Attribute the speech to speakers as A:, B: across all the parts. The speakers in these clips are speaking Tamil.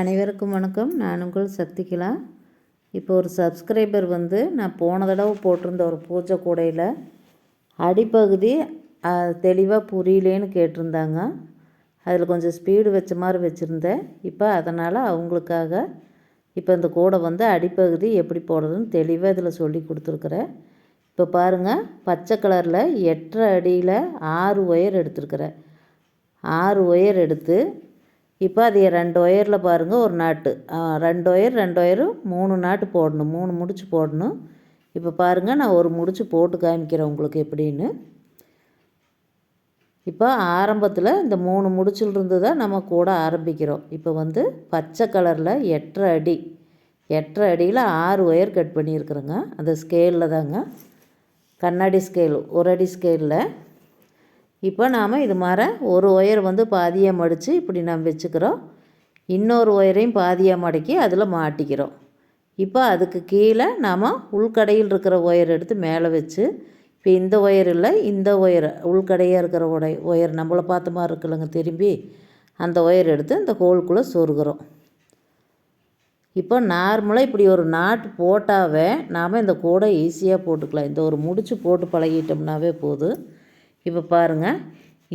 A: அனைவருக்கும் வணக்கம். நான் உங்கள் சக்திகிலா இப்போ ஒரு சப்ஸ்கிரைபர் வந்து நான் போன தடவை போட்டிருந்த ஒரு பூஜை கூடையில் அடிப்பகுதி தெளிவாக புரியலேன்னு கேட்டிருந்தாங்க. அதில் கொஞ்சம் ஸ்பீடு வச்ச மாதிரி வச்சுருந்தேன். இப்போ அதனால் அவங்களுக்காக இப்போ இந்த கூடை வந்து அடிப்பகுதி எப்படி போடுறதுன்னு தெளிவாக இதில் சொல்லி கொடுத்துருக்குறேன். இப்போ பாருங்கள் பச்சை கலரில் எட்டரை அடியில் ஆறு ஒயர் எடுத்துருக்குறேன். ஆறு ஒயர் எடுத்து இப்போ அது ரெண்டு ஒயரில் பாருங்கள் ஒரு நாட்டு. ரெண்டு ஒயர் ரெண்டு ஒயரும் மூணு நாட்டு போடணும். மூணு முடிச்சு போடணும். இப்போ பாருங்கள் நான் ஒரு முடிச்சு போட்டு காமிக்கிறேன் உங்களுக்கு எப்படின்னு. இப்போ ஆரம்பத்தில் இந்த மூணு முடிச்சிலிருந்து தான் நம்ம கூட ஆரம்பிக்கிறோம். இப்போ வந்து பச்சை கலரில் எட்டரை அடி. எட்டரை அடியில் ஆறு ஒயர் கட் பண்ணியிருக்கிறேங்க. அந்த ஸ்கேலில் தாங்க. கண்ணாடி ஸ்கேல் ஒரு அடி ஸ்கேலில் இப்போ நாம் இது மாதிரி ஒரு ஒயர் வந்து பாதியாக மடித்து இப்படி நாம் வச்சுக்கிறோம். இன்னொரு ஒயரையும் பாதியாக மடக்கி அதில் மாட்டிக்கிறோம். இப்போ அதுக்கு கீழே நாம் உள்கடையில் இருக்கிற ஒயர் எடுத்து மேலே வச்சு இப்போ இந்த ஒயர் இல்லை இந்த ஒயர் உள்கடையாக இருக்கிற உடை ஒயர் நம்மளை பார்த்த மாதிரி இருக்குல்லங்க திரும்பி அந்த ஒயர் எடுத்து இந்த ஹோல்குள்ளே சொருகிறோம். இப்போ நார்மலாக இப்படி ஒரு நாட்டு போட்டாவே நாம் இந்த கூடை ஈஸியாக போட்டுக்கலாம். இந்த ஒரு முடிச்சு போட்டு பழகிட்டோம்னாவே போதும். இப்போ பாருங்கள்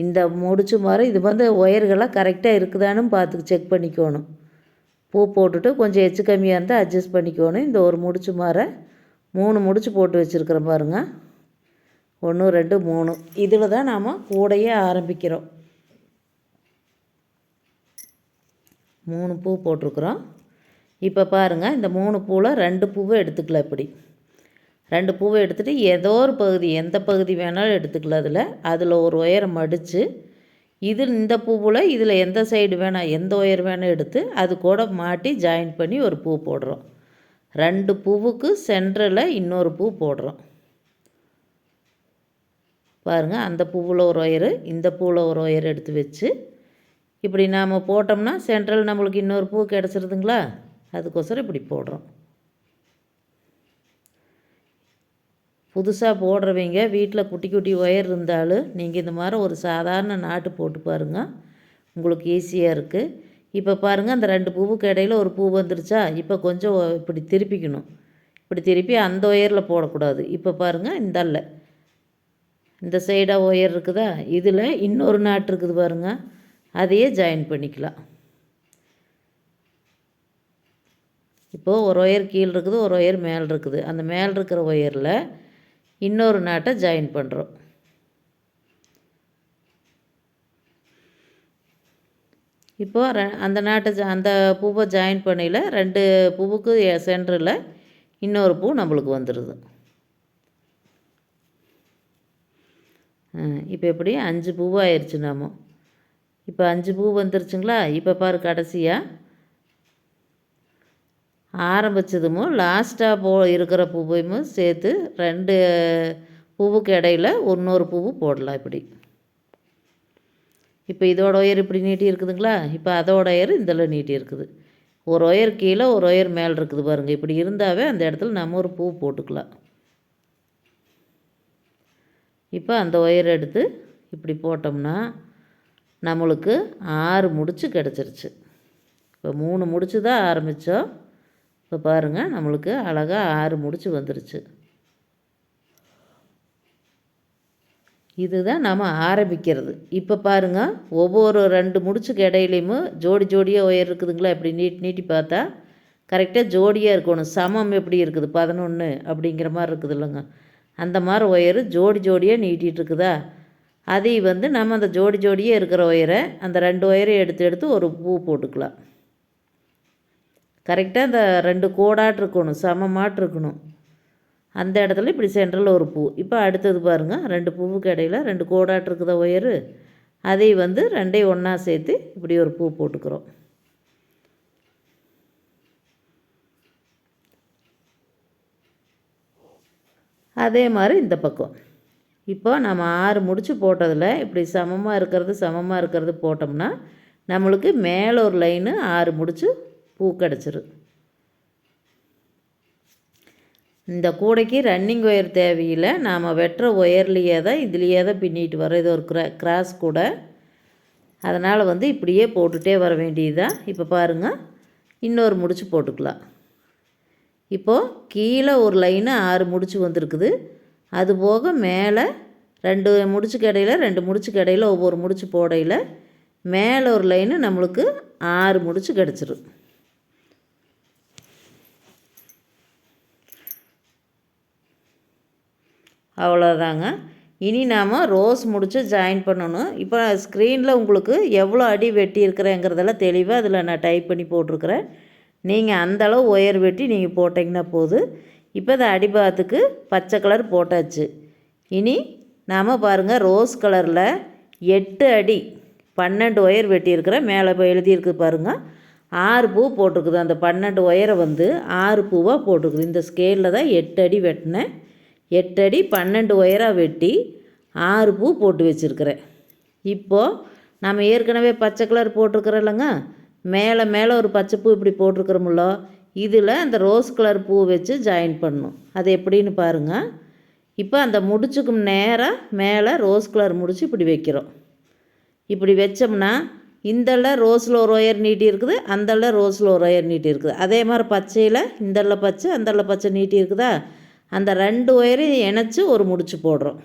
A: இந்த முடிச்சு மாதிரி இது வந்து ஒயர்கள்லாம் கரெக்டாக இருக்குதான்னு பார்த்து செக் பண்ணிக்கணும். பூ போட்டுட்டு கொஞ்சம் எச்சு கம்மியாக இருந்தால் அட்ஜஸ்ட் பண்ணிக்கணும். இந்த ஒரு முடிச்சு மாற மூணு முடிச்சு போட்டு வச்சுருக்குறேன் பாருங்கள் ஒன்று ரெண்டு மூணு. இதில் தான் நாம் கூடையே ஆரம்பிக்கிறோம். மூணு பூ போட்டிருக்குறோம். இப்போ பாருங்கள் இந்த மூணு பூவில் ரெண்டு பூவை எடுத்துக்கலாம் இப்படி. ரெண்டு பூவை எடுத்துகிட்டு ஏதோ ஒரு பகுதி எந்த பகுதி வேணாலும் எடுத்துக்கலாம் அதில். அதில் ஒரு ஒயரை மடித்து இது இந்த பூவில் இதில் எந்த சைடு வேணால் எந்த ஒயர் வேணால் எடுத்து அது கூட மாட்டி ஜாயின் பண்ணி ஒரு பூ போடுறோம். ரெண்டு பூவுக்கு சென்டரில் இன்னொரு பூ போடுறோம். பாருங்கள் அந்த பூவில் ஒரு ஒயரு இந்த பூவில் ஒரு ஒயர் எடுத்து வச்சு இப்படி நாம் போட்டோம்னா சென்ட்ரல் நம்மளுக்கு இன்னொரு பூ கிடச்சிருதுங்களா? அதுக்கோசரம் இப்படி போடுறோம். புதுசாக போடுறவங்க வீட்டில் குட்டி குட்டி ஒயர் இருந்தாலும் நீங்கள் இந்த மாதிரி ஒரு சாதாரண நாட்டு போட்டு பாருங்கள் உங்களுக்கு ஈஸியாக இருக்குது இப்போ பாருங்கள் அந்த ரெண்டு பூவுக்கு இடையில் ஒரு பூ வந்துருச்சா? இப்போ கொஞ்சம் இப்படி திருப்பிக்கணும். இப்படி திருப்பி அந்த ஒயரில் போடக்கூடாது. இப்போ பாருங்கள் இந்தல்ல இந்த சைடாக ஒயர் இருக்குதா? இதில் இன்னொரு நாட்டு இருக்குது பாருங்கள் அதையே ஜாயின் பண்ணிக்கலாம். இப்போது ஒரு ஒயர் கீழே இருக்குது ஒரு ஒயர் மேலே இருக்குது. அந்த மேலே இருக்கிற ஒயரில் இன்னொரு நாட்டை ஜாயின் பண்ணுறோம் இப்போது ரெ அந்த நாட்டை ஜா- அந்த பூவை ஜாயின் பண்ணையில் ரெண்டு பூவுக்கு சென்டரில் இன்னொரு பூ நம்மளுக்கு வந்துடுது இப்போ எப்படி? அஞ்சு பூவாயிருச்சு நாம. இப்போ அஞ்சு பூ வந்துருச்சுங்களா? இப்போ பாரு கடைசியாக ஆரம்பித்ததுமோ லாஸ்ட்டாக போ இருக்கிற பூவையும் சேர்த்து ரெண்டு பூவுக்கு இடையில இன்னொரு பூவு போடலாம் இப்படி. இப்போ இதோட ஒயர் இப்படி நீட்டி இருக்குதுங்களா? இப்போ அதோட ஒயர் இதில் நீட்டி இருக்குது. ஒரு ஒயர் கீழே ஒரு ஒயர் மேலே இருக்குது பாருங்கள் இப்படி இருந்தாவே அந்த இடத்துல நம்ம ஒரு பூ போட்டுக்கலாம். இப்போ அந்த ஒயர் எடுத்து இப்படி போட்டோம்னா நம்மளுக்கு ஆறு முடிச்சு கிடச்சிருச்சு. இப்போ மூணு முடிச்சு தான் ஆரம்பித்தோம் இப்போ பாருங்கள் நம்மளுக்கு அழகாக ஆறு முடிச்சு வந்துருச்சு. இதுதான் நம்ம ஆரம்பிக்கிறது. இப்போ பாருங்கள் ஒவ்வொரு ரெண்டு முடிச்சுக்கு இடையிலையும் ஜோடி ஜோடியாக ஒயர் இருக்குதுங்களா? இப்படி நீட்டி நீட்டி பார்த்தா கரெக்டாக ஜோடியாக இருக்கணும். சமம் எப்படி இருக்குது? பதினொன்று அப்படிங்கிற மாதிரி இருக்குது இல்லைங்க. அந்த மாதிரி ஒயரு ஜோடி ஜோடியாக நீட்டிகிட்டு இருக்குதா? அதை வந்து நம்ம அந்த ஜோடி ஜோடியே இருக்கிற ஒயரை அந்த ரெண்டு ஒயரை எடுத்து எடுத்து ஒரு பூ போட்டுக்கலாம். கரெக்டாக அந்த ரெண்டு கோடாட் இருக்கணும் சமமாட்டு இருக்கணும். அந்த இடத்துல இப்படி சென்ட்ரலில் ஒரு பூ. இப்போ அடுத்தது பாருங்கள் ரெண்டு பூவுக்கு இடையில் ரெண்டு கோடாட் இருக்குத ஒயரு அதை வந்து ரெண்டையும் ஒன்றா சேர்த்து இப்படி ஒரு பூ போட்டுக்கிறோம். அதே மாதிரி இந்த பக்கம். இப்போ நம்ம ஆறு முடிச்சு போட்டதில் இப்படி சமமாக இருக்கிறது சமமாக இருக்கிறது போட்டோம்னா நம்மளுக்கு மேலே ஒரு லைனு ஆறு முடிச்சு பூ கிடச்சிரும் இந்த கூடைக்கு ரன்னிங் ஒயர் தேவையில்லை. நாம் வெட்டுற ஒயர்லேயே தான் இதுலேயே தான் பின்னிட்டு வர இது ஒரு க்ரா கிராஸ் கூட. அதனால் வந்து இப்படியே போட்டுகிட்டே வர வேண்டியதுதான். இப்போ பாருங்கள் இன்னொரு முடிச்சு போட்டுக்கலாம். இப்போது கீழே ஒரு லைனு ஆறு முடிச்சு வந்திருக்குது. அது போக மேலே ரெண்டு முடிச்சு கடையில் ரெண்டு முடிச்சு கடையில் ஒவ்வொரு முடிச்சு போடையில் மேலே ஒரு லைனு நம்மளுக்கு ஆறு முடிச்சு கிடச்சிரும். அவ்வளோதாங்க இனி நாம் ரோஸ் முடித்து ஜாயின் பண்ணணும். இப்போ ஸ்க்ரீனில் உங்களுக்கு எவ்வளோ அடி வெட்டியிருக்கிறேங்கிறதெல்லாம் தெளிவாக அதில் நான் டைப் பண்ணி போட்டிருக்கிறேன். நீங்கள் அந்தளவு ஒயர் வெட்டி நீங்கள் போட்டிங்கன்னா போதும் இப்போ இந்த அடிபாத்துக்கு பச்சை கலர் போட்டாச்சு. இனி நாம் பாருங்கள் ரோஸ் கலரில் எட்டு அடி பன்னெண்டு ஒயர் வெட்டியிருக்கிறேன் மேலே இப்போ எழுதியிருக்கு பாருங்கள் ஆறு பூ போட்டிருக்குது. அந்த பன்னெண்டு ஒயரை வந்து ஆறு பூவாக போட்டிருக்குது. இந்த ஸ்கேலில் தான் எட்டு அடி வெட்டினேன். எட்டடி பன்னெண்டு ஒயராக வெட்டி ஆறு பூ போட்டு வச்சுருக்கிறேன். இப்போது நம்ம ஏற்கனவே பச்சை கலர் போட்டிருக்கிறோம்லங்க. இல்லைங்க மேலே மேலே ஒரு பச்சை பூ இப்படி போட்டிருக்கிறோமுல்ல இதில் அந்த ரோஸ் கலர் பூ வச்சு ஜாயின் பண்ணணும். அது எப்படின்னு பாருங்கள் இப்போ அந்த முடிச்சுக்கும் நேராக மேலே ரோஸ் கலர் முடிச்சு இப்படி வைக்கிறோம். இப்படி வச்சோம்னா இந்தள்ள ரோஸில் ஒரு ஒயர் நீட்டி இருக்குது அந்தள்ள ரோஸில் ஒரு ஒயர் நீட்டி இருக்குது. அதே மாதிரி பச்சையில் இந்தள்ள பச்சை அந்தள்ள பச்சை நீட்டி இருக்குதா? அந்த ரெண்டு ஒயரையும் இணைச்சி ஒரு முடிச்சு போடுறோம்.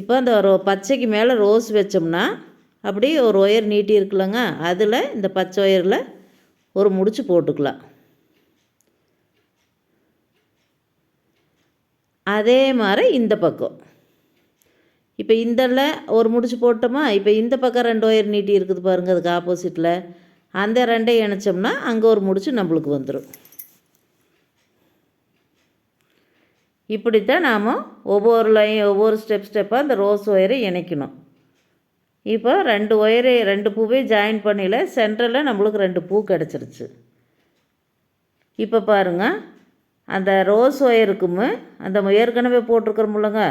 A: இப்போ அந்த ரோ பச்சைக்கு மேலே ரோஸ் வச்சோம்னா அப்படி ஒரு ஒயர் நீட்டி இருக்குல்லங்க அதில் இந்த பச்சை ஒயரில் ஒரு முடிச்சு போட்டுக்கலாம். அதே மாதிரி இந்த பக்கம். இப்போ இந்தல ஒரு முடிச்சு போட்டோமா? இப்போ இந்த பக்கம் ரெண்டு ஒயர் நீட்டி இருக்குது பாருங்கள் அதுக்கு ஆப்போசிட்டில் அந்த ரெண்டையும் இணைச்சோம்னா அங்கே ஒரு முடிச்சு நம்மளுக்கு வந்துடும் இப்படித்தான் நாம் ஒவ்வொரு லைன் ஒவ்வொரு ஸ்டெப் ஸ்டெப்பாக அந்த ரோஸ் ஒயரை இணைக்கணும். இப்போ ரெண்டு ஒயரை ரெண்டு பூவே ஜாயின் பண்ணியில் சென்டரில் நம்மளுக்கு ரெண்டு பூ கிடச்சிருச்சு. இப்போ பாருங்கள் அந்த ரோஸ் ஒயருக்கும் அந்த ஏற்கனவே போட்டிருக்கிறோமுல்லங்க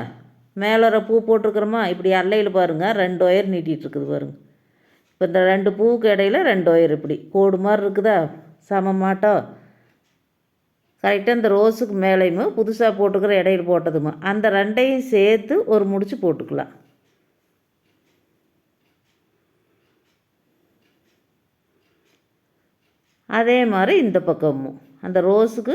A: மேலே பூ போட்டிருக்கிறோமா? இப்படி அல்லையில் பாருங்கள் ரெண்டு ஒயர் நீட்டிகிட்ருக்குது பாருங்கள் இப்போ இந்த ரெண்டு பூவுக்கு இடையில ரெண்டு ஒயர் இப்படி. கோடு மாதிரி இருக்குதா? சமமாட்டோம் கரெக்டாக இந்த ரோஸுக்கு மேலேயுமே புதுசாக போட்டுக்கிற இடையில போட்டதுமா. அந்த ரெண்டையும் சேர்த்து ஒரு முடிச்சு போட்டுக்கலாம். அதே மாதிரி இந்த பக்கமும். அந்த ரோஸுக்கு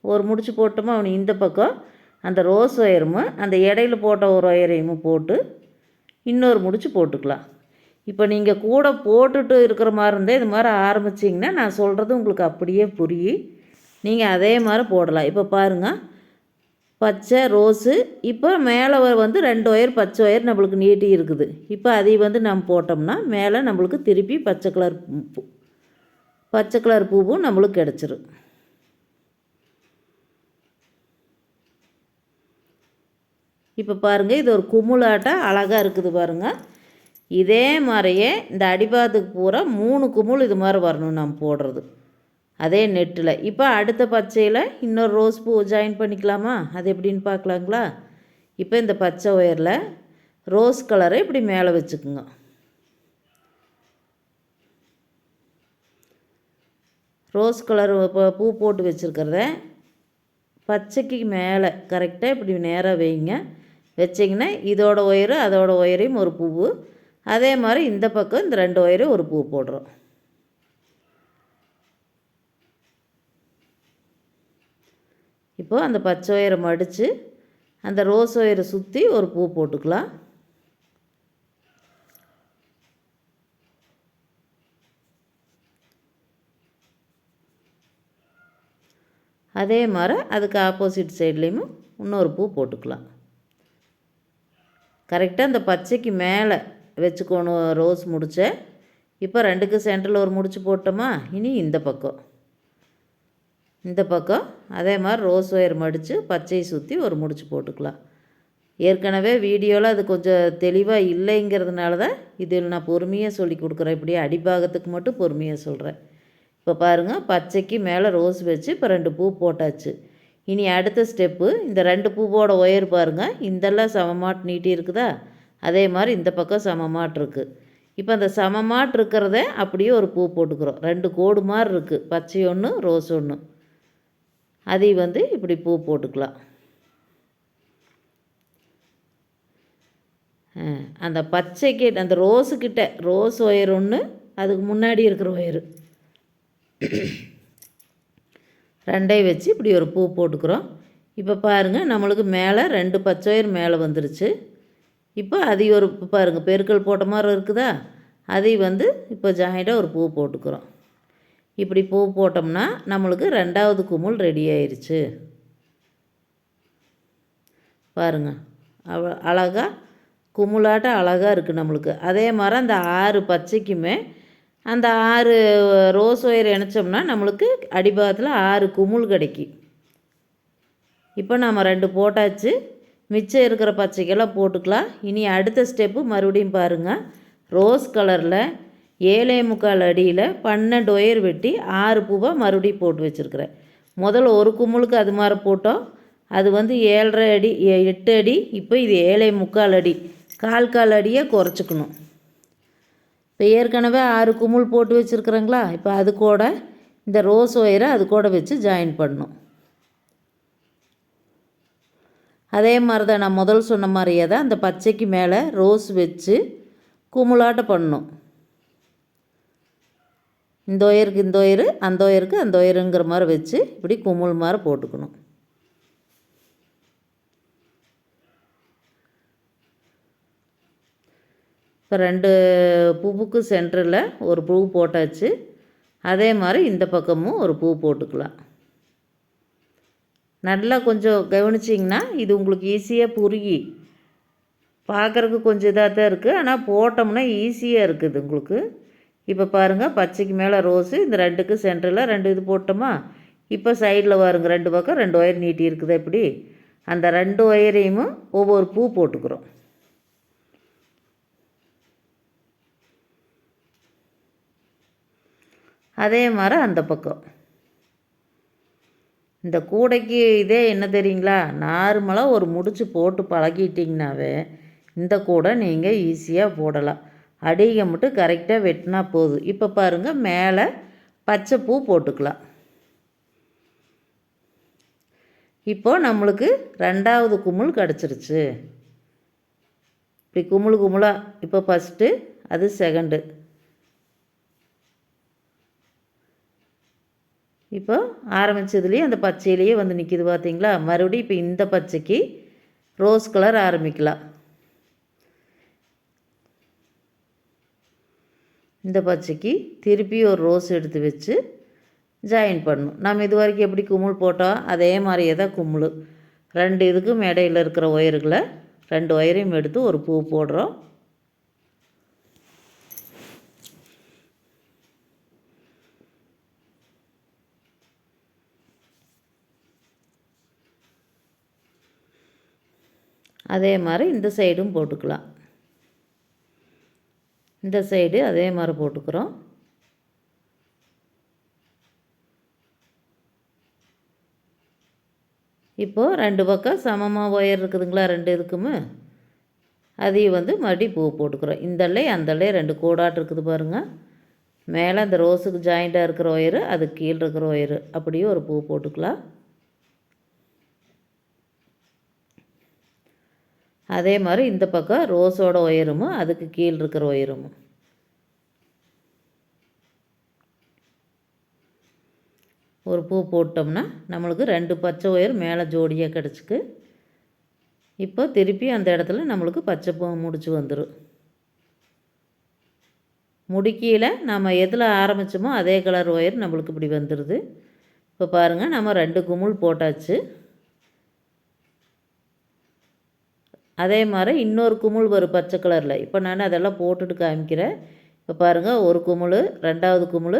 A: ஒரு முடிச்சு போட்டோமா அவனு இந்த பக்கம். அந்த ரோஸ் ஒயரும் அந்த இடையில போட்ட ஒரு ஒயரையும் போட்டு இன்னொரு முடிச்சு போட்டுக்கலாம். இப்போ நீங்கள் கூட போட்டுட்டு இருக்கிற மாதிரி இருந்தால் இது மாதிரி ஆரம்பிச்சிங்கன்னா நான் சொல்கிறது உங்களுக்கு அப்படியே புரியும். நீங்கள் அதே மாதிரி போடலாம். இப்போ பாருங்கள் பச்சை ரோஸு. இப்போ மேலே வந்து ரெண்டு ஒயர் பச்சை ஒயர் நம்மளுக்கு நீட்டி இருக்குது. இப்போ அதை வந்து நம்ம போட்டோம்னா மேலே நம்மளுக்கு திருப்பி பச்சை கலர் பூ பச்சை கலர் பூவும் நம்மளுக்கு கிடச்சிரும். இப்போ பாருங்கள் இது ஒரு குமுளாட்டம் அழகாக இருக்குது பாருங்கள் இதே மாதிரியே இந்த அடிபாத்துக்கு பூரா மூணு குமுள் இது மாதிரி வரணும் நம்ம போடுறது. அதே நெட்டில். இப்போ அடுத்த பச்சையில் இன்னொரு ரோஸ் பூ ஜாயின் பண்ணிக்கலாமா? அது எப்படின்னு பார்க்கலாங்களா? இப்போ இந்த பச்சை ஒயரில் ரோஸ் கலரை இப்படி மேலே வச்சுக்குங்க. ரோஸ் கலர் பூ போட்டு வச்சுருக்கிறத பச்சைக்கு மேலே கரெக்டாக இப்படி நேராக வைங்க. வச்சிங்கன்னா இதோட ஒயரு அதோட ஒயரையும் ஒரு பூவு. அதே மாதிரி இந்த பக்கம் இந்த ரெண்டு ஒயரையும் ஒரு பூ போடுறோம். இப்போது அந்த பச்சை ஒயரை மடித்து அந்த ரோஸ் ஒயரை சுற்றி ஒரு பூ போட்டுக்கலாம். அதே மாதிரி அதுக்கு ஆப்போசிட் சைட்லேயும் இன்னொரு பூ போட்டுக்கலாம். கரெக்டாக அந்த பச்சைக்கு மேலே வச்சுக்கணும் ரோஸ் முடிச்ச. இப்போ ரெண்டுக்கு சென்டரில் ஒரு முடிச்சு போட்டோமா? இனி இந்த பக்கம். இந்த பக்கம் அதே மாதிரி ரோஸ் ஒயர் மடித்து பச்சையை சுற்றி ஒரு முடிச்சு போட்டுக்கலாம். ஏற்கனவே வீடியோவில் அது கொஞ்சம் தெளிவாக இல்லைங்கிறதுனால தான் இதில் நான் பொறுமையாக சொல்லி கொடுக்குறேன். இப்படியே அடிபாகத்துக்கு மட்டும் பொறுமையாக சொல்கிறேன் இப்போ பாருங்கள் பச்சைக்கு மேலே ரோஸ் வச்சு இப்போ ரெண்டு பூ போட்டாச்சு. இனி அடுத்த ஸ்டெப்பு இந்த ரெண்டு பூவோட ஒயர் பாருங்கள் இந்தெல்லாம் சமமாட்டு நீட்டி இருக்குதா? அதே மாதிரி இந்த பக்கம் சமமாட்டு இருக்குது இப்போ அந்த சமமாட்டு இருக்கிறத அப்படியே ஒரு பூ போட்டுக்கிறோம். ரெண்டு கோடு மாதிரி இருக்குது பச்சை ஒன்று ரோஸ் ஒன்று அதை வந்து இப்படி பூ போட்டுக்கலாம். அந்த பச்சைக்கு அந்த ரோஸுக்கிட்ட ரோஸ் ஒயர் ஒன்று அதுக்கு முன்னாடி இருக்கிற ஒயரு. ரெண்டையும் வச்சு இப்படி ஒரு பூ போட்டுக்கிறோம். இப்போ பாருங்கள் நம்மளுக்கு மேலே ரெண்டு பச்சை ஒயர் மேலே வந்துருச்சு. இப்போ அதையும் ஒரு பாருங்கள் பெருக்கல் போட்ட மாதிரி இருக்குதா? அதையும் வந்து இப்போ ஜாயிண்டாக ஒரு பூ போட்டுக்கிறோம். இப்படி பூ போட்டோம்னா நம்மளுக்கு ரெண்டாவது குமுள் ரெடி ஆயிடுச்சு பாருங்க அவ அழகாக குமுளாட்ட அழகாக இருக்குது நம்மளுக்கு. அதே மாதிரி அந்த ஆறு பச்சைக்குமே அந்த ஆறு ரோஸ் ஒயர் இணைச்சோம்னா நம்மளுக்கு அடிபாகத்தில் ஆறு குமுள் கிடைக்கும். இப்போ நம்ம ரெண்டு போட்டாச்சு. மிச்சம் இருக்கிற பச்சைக்கெல்லாம் போட்டுக்கலாம். இனி அடுத்த ஸ்டெப்பு மறுபடியும் பாருங்கள் ரோஸ் கலரில் ஏழே முக்கால் அடியில் பன்னெண்டு ஒயர் வெட்டி ஆறு பூவை மறுபடியும் போட்டு வச்சுருக்கிறேன். முதல்ல ஒரு குமுளுக்கு அது மாதிரி போட்டோம். அது வந்து ஏழரை அடி எ- எட்டு அடி. இப்போ இது ஏழை முக்கால் அடி. கால் கால் அடியை குறைச்சிக்கணும். இப்போ ஏற்கனவே ஆறு குமுள் போட்டு வச்சுருக்குறேங்களா? இப்போ அது கூட இந்த ரோஸ் ஒயரை அது கூட வச்சு ஜாயின் பண்ணணும். அதே மாதிரி தான் நான் முதல் சொன்ன மாதிரியே தான் அந்த பச்சைக்கு மேலே ரோஸ் வச்சு குமுளாட்ட பண்ணணும். இந்த ஒயருக்கு இந்த ஒயரு அந்த ஒயருக்கு அந்த ஒயருங்கிற மாதிரி வச்சு இப்படி குமுள் மாதிரி போட்டுக்கணும். இப்போ ரெண்டு பூவுக்கு சென்டரில் ஒரு பூ போட்டாச்சு. அதே மாதிரி இந்த பக்கமும் ஒரு பூ போட்டுக்கலாம். நல்லா கொஞ்சம் கவனிச்சிங்கன்னா இது உங்களுக்கு ஈஸியாக புருகி பார்க்குறக்கு கொஞ்சம் இதாக தான் இருக்குது. ஆனால் போட்டோம்னா ஈஸியாக இருக்குது உங்களுக்கு. இப்போ பாருங்கள் பச்சைக்கு மேலே ரோஸு இந்த ரெண்டுக்கு சென்டரில் ரெண்டு இது போட்டோமா? இப்போ சைடில் வருங்க ரெண்டு பக்கம் ரெண்டு ஒயர் நீட்டி இருக்குது எப்படி? அந்த ரெண்டு ஒயரையும் ஒவ்வொரு பூ போட்டுக்கிறோம். அதே மாதிரி அந்த பக்கம். இந்த கூடைக்கு இதே என்ன தெரியுங்களா? நார்மலாக ஒரு முடிச்சு போட்டு பழகிட்டிங்கனாவே இந்த கூடை நீங்கள் ஈஸியாக போடலாம். அடிகை மட்டும் கரெக்டாக வெட்டினா போதும். இப்போ பாருங்கள் மேலே பச்சை பூ போட்டுக்கலாம். இப்போ நம்மளுக்கு ரெண்டாவது குமுள் கிடச்சிருச்சு. இப்படி குமுள் குமுளாக இப்போ ஃபஸ்ட்டு அது செகண்டு இப்போ ஆரம்பித்ததுலேயே அந்த பச்சையிலேயே வந்து நிற்கிது பார்த்தீங்களா மறுபடியும் இப்போ இந்த பச்சைக்கு ரோஸ் கலர் ஆரம்பிக்கலாம். இந்த பச்சைக்கு திருப்பி ஒரு ரோஸ் எடுத்து வச்சு ஜாயின் பண்ணணும். நம்ம இது வரைக்கும் எப்படி குமுள் போட்டோம்? அதே மாதிரியே தான் குமுள். ரெண்டு இதுக்கும் இடையில் இருக்கிற ஒயர்களை ரெண்டு ஒயரையும் எடுத்து ஒரு பூ போடுறோம். அதே மாதிரி இந்த சைடும் போட்டுக்கலாம். இந்த சைடு அதே மாதிரி போட்டுக்கிறோம். இப்போது ரெண்டு பக்கம் சமமாக ஒயர் இருக்குதுங்களா ரெண்டு இதுக்குமே? அதையும் வந்து மறுபடியும் பூ போட்டுக்கிறோம். இந்தல்லே அந்தல்லே ரெண்டு கோடாட்டு இருக்குது பாருங்கள் மேலே அந்த ரோஸுக்கு ஜாயிண்ட்டாக இருக்கிற ஒயரு அது கீழே இருக்கிற ஒயரு அப்படியே ஒரு பூ போட்டுக்கலாம். அதே மாதிரி இந்த பக்கம் ரோஸோட உயரமும் அதுக்கு கீழே இருக்கிற உயரமும். ஒரு பூ போட்டோம்னா நம்மளுக்கு ரெண்டு பச்சை ஒயர் மேலே ஜோடியாக கிடச்சிக்கு இப்போ திருப்பி அந்த இடத்துல நம்மளுக்கு பச்சை பூ முடிச்சு வந்துடும் முடிக்கையில் நம்ம எதில் ஆரம்பித்தோமோ அதே கலர் ஒயர் நம்மளுக்கு இப்படி வந்துடுது இப்போ பாருங்கள் நம்ம ரெண்டு குமுள் போட்டாச்சு. அதே மாதிரி இன்னொரு குமுள் வரும் பச்சை கலரில் இப்போ நான் அதெல்லாம் போட்டுட்டு காமிக்கிறேன். இப்போ பாருங்கள் ஒரு குமுள் ரெண்டாவது குமுள்.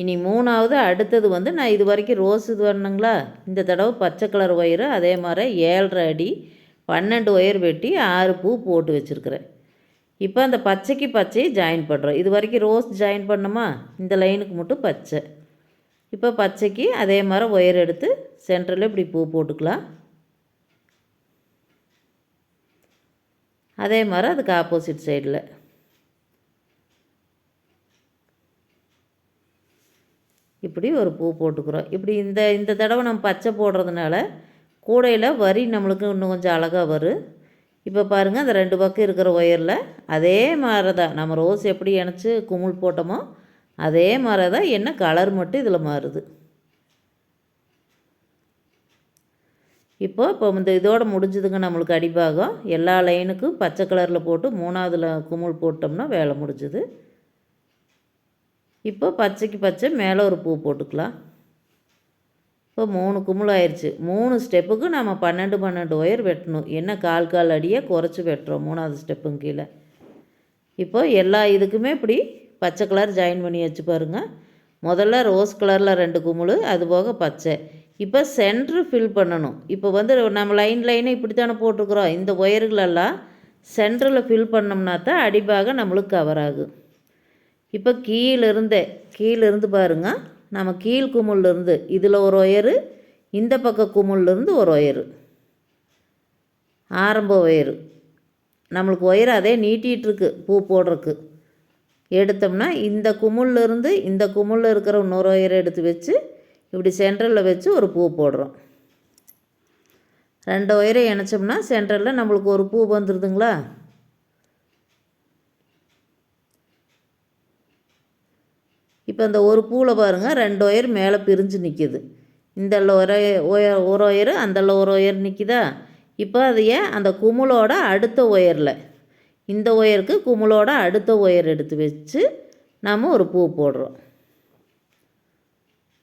A: இனி மூணாவது அடுத்தது வந்து நான் இது வரைக்கும் ரோஸ் இது வரணுங்களா? இந்த தடவை பச்சை கலர் ஒயரு அதே மாதிரி ஏழரை அடி பன்னெண்டு ஒயர் வெட்டி ஆறு பூ போட்டு வச்சுருக்கிறேன். இப்போ அந்த பச்சைக்கு பச்சையை ஜாயின் பண்ணுறோம் இது வரைக்கும் ரோஸ் ஜாயின் பண்ணோமா இந்த லைனுக்கு மட்டும் பச்சை. இப்போ பச்சைக்கு அதே மாதிரி ஒயர் எடுத்து சென்டரில் இப்படி பூ போட்டுக்கலாம். அதே மாதிரி அதுக்கு ஆப்போசிட் சைடில் இப்படி ஒரு பூ போட்டுக்கிறோம். இப்படி இந்த இந்த தடவை நம்ம பச்சை போடுறதுனால கூடையில் வரி நம்மளுக்கு இன்னும் கொஞ்சம் அழகாக வரும். இப்போ பாருங்கள் அந்த ரெண்டு பக்கம் இருக்கிற ஒயரில் அதே மாதிரி தான் நம்ம ரோஸ் எப்படி இணைச்சி குமுள் போட்டோமோ அதே மாதிரி தான் என்ன கலர் மட்டும் இதில் மாறுது. இப்போ இப்போ இந்த இதோடு முடிஞ்சதுங்க நம்மளுக்கு அடிபாகம். எல்லா லைனுக்கும் பச்சை கலரில் போட்டு மூணாவதுல குமுள் போட்டோம்னா வேலை முடிஞ்சுது. இப்போ பச்சைக்கு பச்சை மேலே ஒரு பூ போட்டுக்கலாம். இப்போ மூணு குமுள் ஆயிடுச்சு மூணு ஸ்டெப்புக்கு நம்ம பன்னெண்டு பன்னெண்டு ஒயர் வெட்டணும். என்ன கால் கால் அடியே குறைச்சி வெட்டுறோம் மூணாவது ஸ்டெப்புங்க கீழே. இப்போ எல்லா இதுக்குமே இப்படி பச்சை கலர் ஜாயின் பண்ணி வச்சு பாருங்கள் முதல்ல ரோஸ் கலரில் ரெண்டு குமுள் அது போக பச்சை. இப்போ சென்ட்ரு ஃபில் பண்ணணும். இப்போ வந்து நம்ம லைன் லைனை இப்படி தானே போட்டிருக்குறோம். இந்த ஒயர்களெல்லாம் சென்டரில் ஃபில் பண்ணோம்னா தான் அடிபாக நம்மளுக்கு கவர் ஆகும். இப்போ கீழிருந்தே கீழிருந்து பாருங்க. நம்ம கீழ் குமிழ்லேருந்து இதில் ஒரு ஒயரு இந்த பக்க குமிழ்லேருந்து ஒரு ஒயரு ஆரம்ப ஒயரு நம்மளுக்கு ஒயர் அதே நீட்டிகிட்ருக்கு பூ போடுறக்கு எடுத்தோம்னா இந்த குமிழ்லேருந்து இந்த குமிழில் இருக்கிற இன்னொரு ஒயரை எடுத்து வச்சு இப்படி சென்டரில் வச்சு ஒரு பூ போடுறோம். ரெண்டு ஒயரை இணைச்சோம்னா சென்டரில் நம்மளுக்கு ஒரு பூ வந்துடுதுங்களா இப்போ இந்த ஒரு பூவில் பாருங்கள் ரெண்டு ஒயர் மேலே பிரிஞ்சு நிற்கிது இந்த ஒரு ஒயர் ஒரு ஒயர் அந்த ஒரு ஒயர் நிற்கிதா இப்போ அதையே அந்த குமுளோட அடுத்த ஒயரில்? இந்த ஒயருக்கு குமுளோட அடுத்த ஒயர் எடுத்து வச்சு நாம் ஒரு பூ போடுறோம்.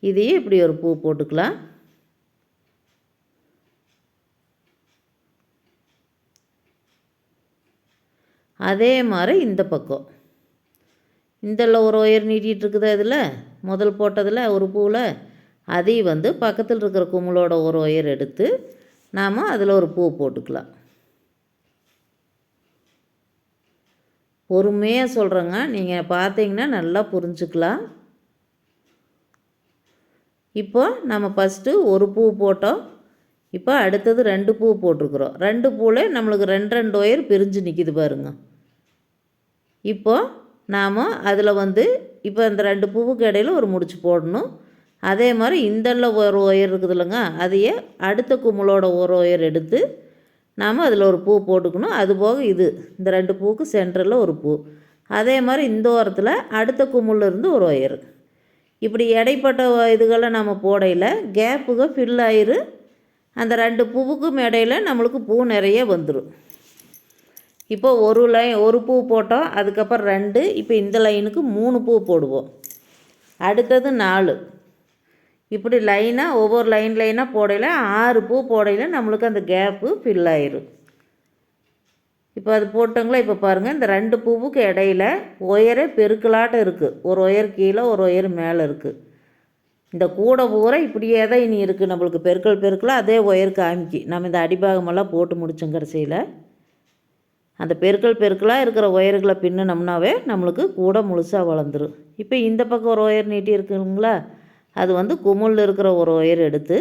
A: இதையே இப்படி ஒரு பூ போட்டுக்கலாம். அதே மாதிரி இந்த பக்கம். இந்தல ஒரு ஒயர் நீட்டிகிட்டு இருக்குது அதில் முதல் போட்டதில் ஒரு பூவில் அதையும் வந்து பக்கத்தில் இருக்கிற கும்பலோட ஒரு ஒயர் எடுத்து நாம் அதில் ஒரு பூ போட்டுக்கலாம். பொறுமையாக சொல்கிறேங்க நீங்கள் பார்த்தீங்கன்னா நல்லா புரிஞ்சுக்கலாம். இப்போ நம்ம ஃபஸ்ட்டு ஒரு பூ போட்டோம். இப்போ அடுத்தது ரெண்டு பூ போட்டிருக்குறோம். ரெண்டு பூவில் நம்மளுக்கு ரெண்டு ரெண்டு ஒயர் பிரிஞ்சு நிற்கிது பாருங்க. இப்போ நாம் அதில் வந்து இப்போ இந்த ரெண்டு பூவுக்கு இடையில ஒரு முடிச்சு போடணும். அதே மாதிரி இந்தல்ல ஒரு ஒயர் இருக்குது இல்லைங்க அதையே அடுத்த கும்பலோட ஒரு ஒயர் எடுத்து நாம் அதில் ஒரு பூ போட்டுக்கணும். அது போக இது இந்த ரெண்டு பூவுக்கு சென்டரில் ஒரு பூ. அதே மாதிரி இந்த ஓரத்தில் அடுத்த கும்பலிருந்து ஒரு ஒயர் இப்படி இடைப்பட்ட இதுகளை நம்ம போடையில் கேப்புக ஃபில் ஆயிரு. அந்த ரெண்டு பூவுக்கும் இடையில நம்மளுக்கு பூ நிறைய வந்துடும் இப்போ ஒரு லைன் ஒரு பூ போட்டோம் அதுக்கப்புறம் ரெண்டு இப்போ இந்த லைனுக்கு மூணு பூ போடுவோம். அடுத்தது நாலு. இப்படி லைனாக ஒவ்வொரு லைன் லைனாக போடையில் ஆறு பூ போடையில் நம்மளுக்கு அந்த கேப்பு ஃபில் ஆயிரும். இப்போ அது போட்டோங்களா இப்போ பாருங்கள் இந்த ரெண்டு பூவுக்கு இடையில ஒயரே பெருக்கலாட்டம் இருக்குது ஒரு ஒயர் கீழே ஒரு ஒயர் மேலே இருக்குது இந்த கூடை பூரா இப்படியே தான் இனி இருக்குது நம்மளுக்கு பெருக்கல் பெருக்கலாக அதே ஒயர் காமிக்கி. நம்ம இந்த அடிபாகமெல்லாம் போட்டு முடித்தோம் கடைசியில். அந்த பெருக்கல் பெருக்கலாக இருக்கிற ஒயர்களை பின்னினோம்னாவே நம்மளுக்கு கூட முழுசாக வளர்ந்துடும் இப்போ இந்த பக்கம் ஒரு ஒயர் நீட்டி இருக்குங்களா? அது வந்து குமுளில் இருக்கிற ஒரு ஒயர் எடுத்து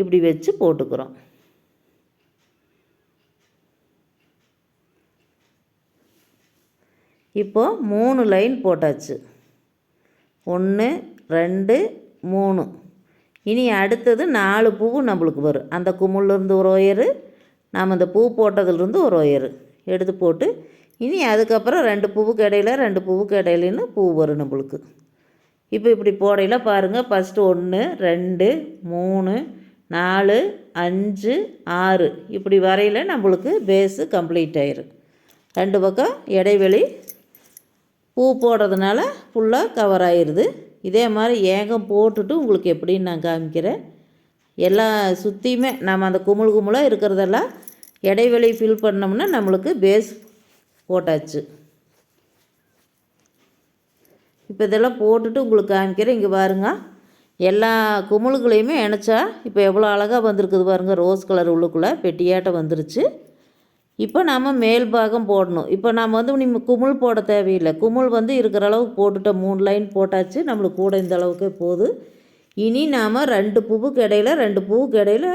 A: இப்படி வச்சு போட்டுக்கிறோம். இப்போ மூணு லைன் போட்டாச்சு. ஒன்று ரெண்டு மூணு. இனி அடுத்தது நாலு பூவு நம்மளுக்கு வரும். அந்த குமுள்லேருந்து ஒரு ஒயரு நாம் அந்த பூ போட்டதுலேருந்து ஒரு ஒயரு எடுத்து போட்டு இனி அதுக்கப்புறம் ரெண்டு பூவுக்கு இடையில ரெண்டு பூவுக்கு இடையிலன்னு பூ வரும் நம்மளுக்கு. இப்போ இப்படி போடையில் பாருங்கள் ஃபஸ்ட்டு ஒன்று ரெண்டு மூணு நாலு அஞ்சு ஆறு. இப்படி வரையில் நம்மளுக்கு பேஸு கம்ப்ளீட் ஆயிரும். ரெண்டு பக்கம் இடைவெளி பூ போடுறதுனால ஃபுல்லாக கவர் ஆயிடுது இதே மாதிரி ஏகம் போட்டுட்டு உங்களுக்கு எப்படின்னு நான் காமிக்கிறேன். எல்லா சுற்றியுமே நம்ம அந்த குமுள் குமுளாக இருக்கிறதெல்லாம் இடைவெளி ஃபில் பண்ணோம்னா நம்மளுக்கு பேஸ் போட்டாச்சு. இப்போ இதெல்லாம் போட்டுட்டு உங்களுக்கு காமிக்கிறேன். இங்கே பாருங்க. எல்லா குமுழுகளையுமே இணைச்சா இப்போ எவ்வளோ அழகாக வந்திருக்குது பாருங்கள் ரோஸ் கலர் உள்ளுக்குள்ளே பெட்டியாட்டம் வந்துருச்சு. இப்போ நாம் மேல் பாகம் போடணும். இப்போ நாம் வந்து நீ குமுள் போட தேவையில்லை. குமுள் வந்து இருக்கிற அளவுக்கு போட்டுட்டோம். மூணு லைன் போட்டாச்சு. நம்மளுக்கு கூட இந்த அளவுக்கே போகுது. இனி நாம் ரெண்டு பூவுக்கு இடையில ரெண்டு பூவுக்கு இடையில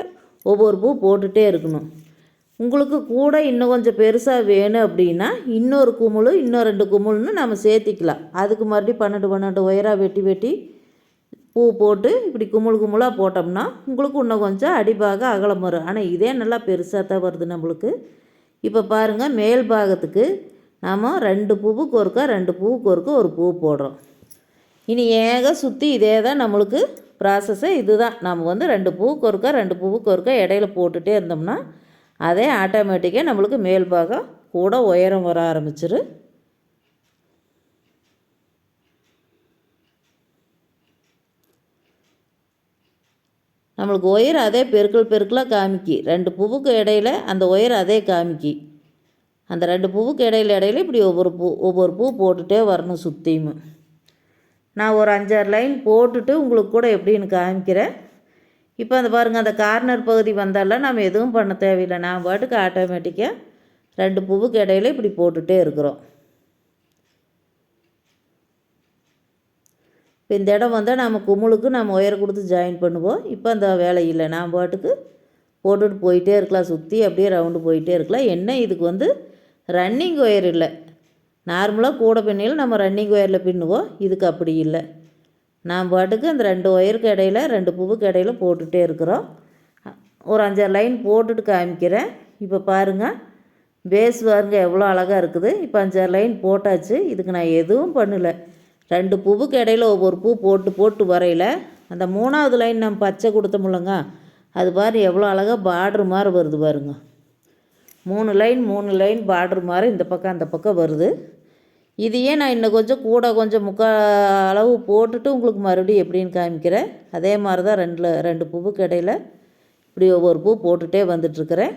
A: ஒவ்வொரு பூ போட்டுகிட்டே இருக்கணும். உங்களுக்கு கூட இன்னும் கொஞ்சம் பெருசாக வேணும் அப்படின்னா இன்னொரு குமுள் இன்னும் ரெண்டு குமுள்னு நம்ம சேர்த்திக்கலாம். அதுக்கு மறுபடியும் பன்னெண்டு பன்னெண்டு ஒயராக வெட்டி வெட்டி பூ போட்டு இப்படி குமுள் குமுளாக போட்டோம்னா உங்களுக்கு இன்னும் கொஞ்சம் அடிபாக அகலம் வரும் ஆனால் இதே நல்லா பெருசாக தான் வருது நம்மளுக்கு. இப்போ பாருங்கள் மேல் பாகத்துக்கு நாம் ரெண்டு பூவுக்கு ஒருக்கா ரெண்டு பூவுக்கு ஒருக்கா ஒரு பூ போடுறோம். இனி ஏக சுற்றி இதே தான் நம்மளுக்கு ப்ராசஸ்ஸு இதுதான். நம்ம வந்து ரெண்டு பூவுக்கு ஒருக்கா ரெண்டு பூவுக்கு ஒருக்கா இடையில போட்டுகிட்டே இருந்தோம்னா அதே ஆட்டோமேட்டிக்காக நம்மளுக்கு மேல் பாகம் கூட உயரம் வர ஆரம்பிச்சிரு நம்மளுக்கு ஒயர் அதே பெருக்கல் பெருக்கலாக காமிக்கி. ரெண்டு பூவுக்கு இடையில அந்த ஒயர் அதே காமிக்கி. அந்த ரெண்டு பூவுக்கு இடையில இடையில இப்படி ஒவ்வொரு பூ ஒவ்வொரு பூ போட்டுகிட்டே வரணும் சுற்றியும் நான் ஒரு அஞ்சாறு லைன் போட்டுட்டு உங்களுக்கு கூட எப்படின்னு காமிக்கிறேன். இப்போ அந்த பாருங்கள் அந்த கார்னர் பகுதி வந்தால நம்ம எதுவும் பண்ண தேவையில்லை. நான் பாட்டுக்கு ஆட்டோமேட்டிக்காக ரெண்டு பூவுக்கு இடையில இப்படி போட்டுகிட்டே இருக்கிறோம். இப்போ இந்த இடம் வந்தால் நம்ம குமுளுக்கு நம்ம ஒயர் கொடுத்து ஜாயின் பண்ணுவோம். இப்போ அந்த வேலை இல்லை. நான் பாட்டுக்கு போட்டுட்டு போயிட்டே இருக்கலாம். சுற்றி அப்படியே ரவுண்டு போயிட்டே இருக்கலாம். என்ன இதுக்கு வந்து ரன்னிங் ஒயர் இல்லை. நார்மலாக கூட பின்னியில் நம்ம ரன்னிங் ஒயரில் பின்னுவோம். இதுக்கு அப்படி இல்லை. நான் பாட்டுக்கு அந்த ரெண்டு ஒயருக்கு இடையில் ரெண்டு பூவுக்கு இடையில போட்டுகிட்டே இருக்கிறோம். ஒரு அஞ்சாறு லைன் போட்டுட்டு காமிக்கிறேன். இப்போ பாருங்கள் பேஸ் பாருங்கள் எவ்வளோ அழகாக இருக்குது. இப்போ அஞ்சாறு லைன் போட்டாச்சு. இதுக்கு நான் எதுவும் பண்ணலை. ரெண்டு பூவுக்கு இடையில் ஒவ்வொரு பூ போட்டு போட்டு வரையில் அந்த மூணாவது லைன் நம்ம பச்சை கொடுத்தோம்லங்க அது பாரு எவ்வளோ அழகாக பார்ட்ரு மாதிரி வருது பாருங்க. மூணு லைன் மூணு லைன் பார்ட்ரு மாதிரி இந்த பக்கம் அந்த பக்கம் வருது. இதையே நான் இன்னும் கொஞ்சம் கூட கொஞ்சம் முக்கால் அளவு போட்டுட்டு உங்களுக்கு மறுபடியும் எப்படின்னு காமிக்கிறேன். அதே மாதிரி தான் ரெண்டில் ரெண்டு பூவுக்கு இடையில் இப்படி ஒவ்வொரு பூ போட்டுகிட்டே வந்துட்டுருக்கிறேன்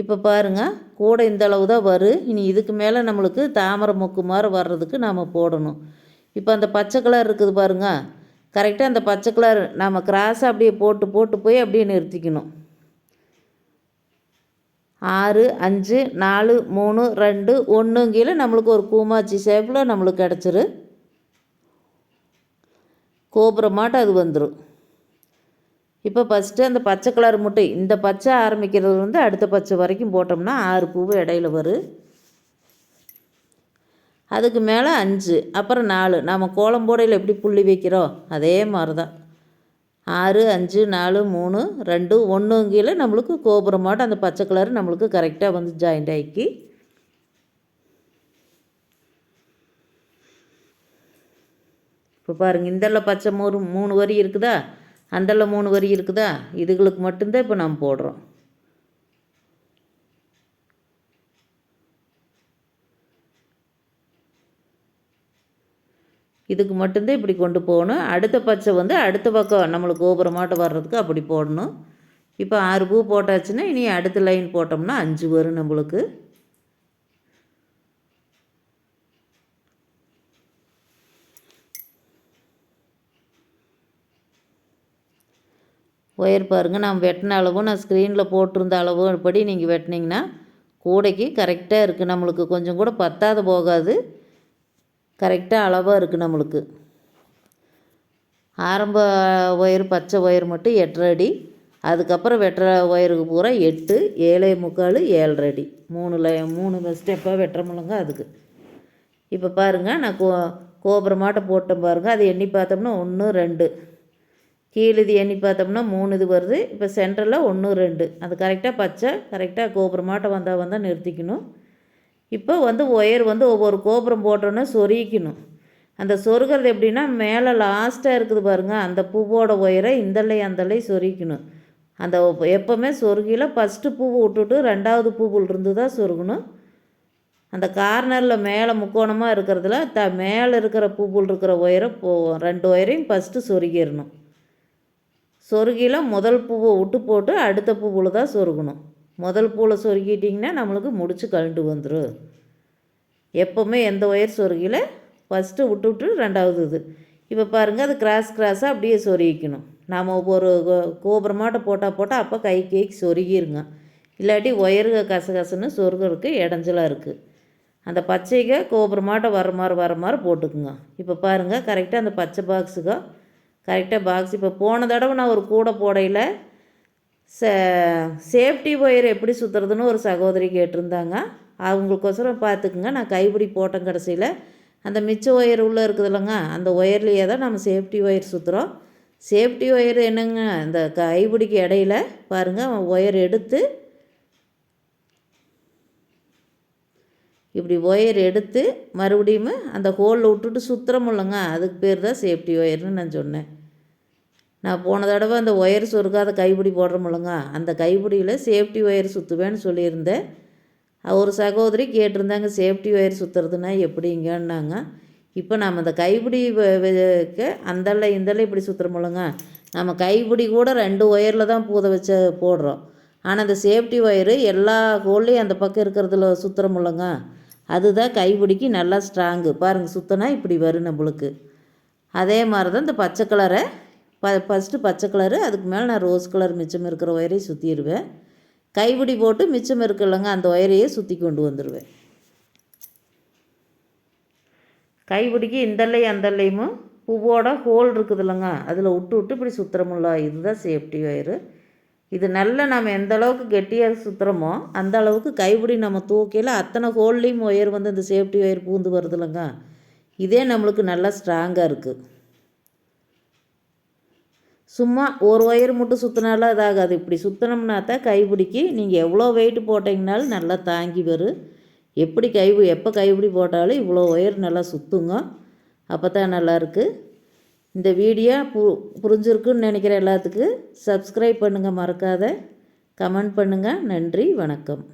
A: இப்போ பாருங்கள் கூட இந்த அளவு தான் வரும் இனி இதுக்கு மேலே நம்மளுக்கு தாமரை மொக்கு மாதிரி வர்றதுக்கு நாம் போடணும். இப்போ அந்த பச்சை கலர் இருக்குது பாருங்க. கரெக்டாக அந்த பச்சை கலர் நம்ம கிராஸாக அப்படியே போட்டு போட்டு போய் அப்படியே நிறுத்திக்கணும். ஆறு அஞ்சு நாலு மூணு ரெண்டு ஒன்றுங்கில நம்மளுக்கு ஒரு கூமாச்சி ஷேப்பில் நம்மளுக்கு கிடச்சிரு. கோபுரமாட்டம் அது வந்துடும் இப்போ ஃபஸ்ட்டு அந்த பச்சை கலர் முட்டை இந்த பச்சை ஆரம்பிக்கிறது வந்து அடுத்த பச்சை வரைக்கும் போட்டோம்னா ஆறு பூவு இடையில வரும். அதுக்கு மேலே அஞ்சு அப்புறம் நாலு. நம்ம கோலம் போடையில் எப்படி புள்ளி வைக்கிறோம்? அதே மாதிரி தான் ஆறு அஞ்சு நாலு மூணு ரெண்டு ஒன்றுங்கில நம்மளுக்கு கோபுரமாட்டம் அந்த பச்சை கலர் நம்மளுக்கு கரெக்டாக வந்து ஜாயிண்ட் ஆக்கி. இப்போ பாருங்கள் இந்தெல்லாம் பச்சை மூணு மூணு வரி இருக்குதா? அந்தெல்லாம் மூணு வரி இருக்குதா? இதுகளுக்கு மட்டும்தான் இப்போ நம்ம போடுறோம். இதுக்கு மட்டும்தான் இப்படி கொண்டு போகணும். அடுத்த பச்சை வந்து அடுத்த பக்கம் நம்மளுக்கு கோபுரமாட்டம் வர்றதுக்கு அப்படி போடணும். இப்போ ஆறு பூ போட்டாச்சுன்னா இனி அடுத்த லைன் போட்டோம்னா அஞ்சு வரும் நம்மளுக்கு. ஒயர் பாருங்கள் நான் வெட்டின அளவும் நான் ஸ்க்ரீனில் போட்டிருந்த அளவும் படி நீங்கள் வெட்டினீங்கன்னா கூடைக்கு கரெக்டாக இருக்குது நம்மளுக்கு கொஞ்சம் கூட பத்தாது போகாது. கரெக்டாக அளவாக இருக்குது நம்மளுக்கு. ஆரம்ப ஒயர் பச்சை ஒயர் மட்டும் எட்டரை அடி. அதுக்கப்புறம் வெட்டுற ஒயருக்கு பூரா எட்டு ஏழே முக்கால் ஏழரை அடி. மூணு லை மூணு ஸ்டெப்பாக வெட்டுறமுல்லங்க அதுக்கு. இப்போ பாருங்கள் நான் கோ கோபுரமாட்டம் போட்டேன் பாருங்கள் அது எண்ணி பார்த்தோம்னா ஒன்று ரெண்டு. கீழே இது எண்ணி பார்த்தோம்னா மூணு இது வருது. இப்போ சென்டரில் ஒன்று ரெண்டு. அது கரெக்டாக பச்சை கரெக்டாக கோபுரமாட்டம் வந்தால் வந்தால் நிறுத்திக்கணும். இப்போ வந்து ஒயர் வந்து ஒவ்வொரு கோபுரம் போட்டோன்னே சொருகிக்கணும். அந்த சொருகிறது எப்படின்னா மேலே லாஸ்ட்டாக இருக்குது பாருங்கள் அந்த பூவோட ஒயரை இந்தலை அந்தலை சொருகிக்கணும். அந்த எப்போவுமே சொருகியில் ஃபஸ்ட்டு பூவை விட்டுட்டு ரெண்டாவது பூவில் இருந்து தான் சொருகணும். அந்த கார்னரில் மேலே முக்கோணமாக இருக்கிறதுல த மேலே இருக்கிற பூவில் இருக்கிற ஒயரை போ ரெண்டு ஒயரையும் ஃபஸ்ட்டு சொருகிடணும். சொருகியில் முதல் பூவை விட்டு போட்டு அடுத்த பூவில் தான் சொருகணும். முதல் பூவில் சொருகிட்டிங்கன்னா நம்மளுக்கு முடிச்சு கழண்டு வந்துடும் எப்போவுமே எந்த ஒயர் சொருகியில் ஃபஸ்ட்டு விட்டு விட்டு ரெண்டாவது இது. இப்போ பாருங்கள் அது கிராஸ் கிராஸாக அப்படியே சொருகிக்கணும். நாம் ஒரு கோபுரமாட்ட போட்டால் போட்டால் அப்போ கை கைக்கு சொருகிருங்க. இல்லாட்டி ஒயருக கசகசன்னு சொருகிறதுக்கு இடைஞ்சலாக இருக்குது அந்த பச்சைக்கு கோபுரமாட்ட வர மாதிரி வர மாதிரி போட்டுக்குங்க. இப்போ பாருங்கள் கரெக்டாக அந்த பச்சை பாக்ஸுக்கு கரெக்டாக பாக்ஸ் இப்போ போன தடவை நான் ஒரு கூடை போடையில் ச சேஃப்டி ஒயர் எப்படி சுற்றுறதுன்னு ஒரு சகோதரி கேட்டிருந்தாங்க. அவங்களுக்கோசரம் பார்த்துக்குங்க. நான் கைப்பிடி போட்டேன் கடைசியில். அந்த மிச்ச ஒயர் உள்ளே இருக்குது இல்லைங்க அந்த ஒயர்லேயே தான் நம்ம சேஃப்டி ஒயர் சுற்றுறோம் சேஃப்டி ஒயர் என்னங்க இந்த கைப்பிடிக்கு இடையில பாருங்கள் ஒயர் எடுத்து இப்படி ஒயர் எடுத்து மறுபடியும் அந்த ஹோலில் விட்டுட்டு சுற்றுறோம் இல்லைங்க. அதுக்கு பேர் தான் சேஃப்டி ஒயர்னு நான் சொன்னேன். நான் போன தடவை அந்த ஒயர் சொருக்காத கைப்பிடி போடுறோமில்லங்க அந்த கைப்பிடியில் சேஃப்டி ஒயர் சுற்றுவேன்னு சொல்லியிருந்தேன். ஒரு சகோதரி கேட்டிருந்தாங்க சேஃப்டி ஒயர் சுற்றுறதுனா எப்படிங்கன்னாங்க. இப்போ நம்ம அந்த கைப்பிடி வ- வைக்க இப்படி இந்தல்ல இப்படி நம்ம கைப்பிடி கூட ரெண்டு ஒயரில் தான் பூத வச்ச போடுறோம். ஆனால் அந்த சேஃப்டி ஒயரு எல்லா ஹோல்லையும் அந்த பக்கம் இருக்கிறதுல சுற்றுறோமில்லங்க அதுதான் கைப்பிடிக்கு நல்லா ஸ்ட்ராங்கு. பாருங்கள் சுத்தனா இப்படி வரும் நம்மளுக்கு. அதே மாதிரி தான் இந்த பச்சை கலரை ப ஃபஸ்ட்டு பச்சை கலரு அதுக்கு மேலே நான் ரோஸ் கலர் மிச்சம் இருக்கிற ஒயரையும் சுற்றிடுவேன் கைப்பிடி போட்டு மிச்சம் இருக்குல்லங்க அந்த ஒயரையே சுற்றி கொண்டு வந்துடுவேன் கைப்பிடிக்கு இந்தல்லை அந்தல்லையும் பூவோட ஹோல் இருக்குது இல்லைங்க அதில் விட்டு விட்டு இப்படி சுற்றுறோமில்ல இதுதான் சேஃப்டி ஒயரு இது நல்லா நம்ம எந்த அளவுக்கு கெட்டியாக சுற்றுறோமோ அந்த அளவுக்கு கைப்பிடி நம்ம தூக்கையில் அத்தனை ஹோல்லையும் ஒயர் வந்து இந்த சேஃப்டி ஒயர் பூந்து வருது இல்லைங்க? இதே நம்மளுக்கு நல்லா ஸ்ட்ராங்காக இருக்குது சும்மா ஒரு ஒயர் மட்டும் சுற்றினாலும் இதாகாது. இப்படி சுற்றினோம்னா தான் கைப்பிடிக்கு நீங்கள் எவ்வளோ வெயிட் போட்டிங்கனாலும் நல்லா தாங்கி வரும் எப்படி கை எப்போ கைப்பிடி போட்டாலும் இவ்வளோ ஒயர் நல்லா சுற்றுங்க அப்போ தான் நல்லாயிருக்கு இந்த வீடியோ பு புரிஞ்சிருக்குன்னு நினைக்கிற எல்லாத்துக்கும் சப்ஸ்கிரைப் பண்ணுங்கள் மறக்காத. கமெண்ட் பண்ணுங்கள் நன்றி. வணக்கம்.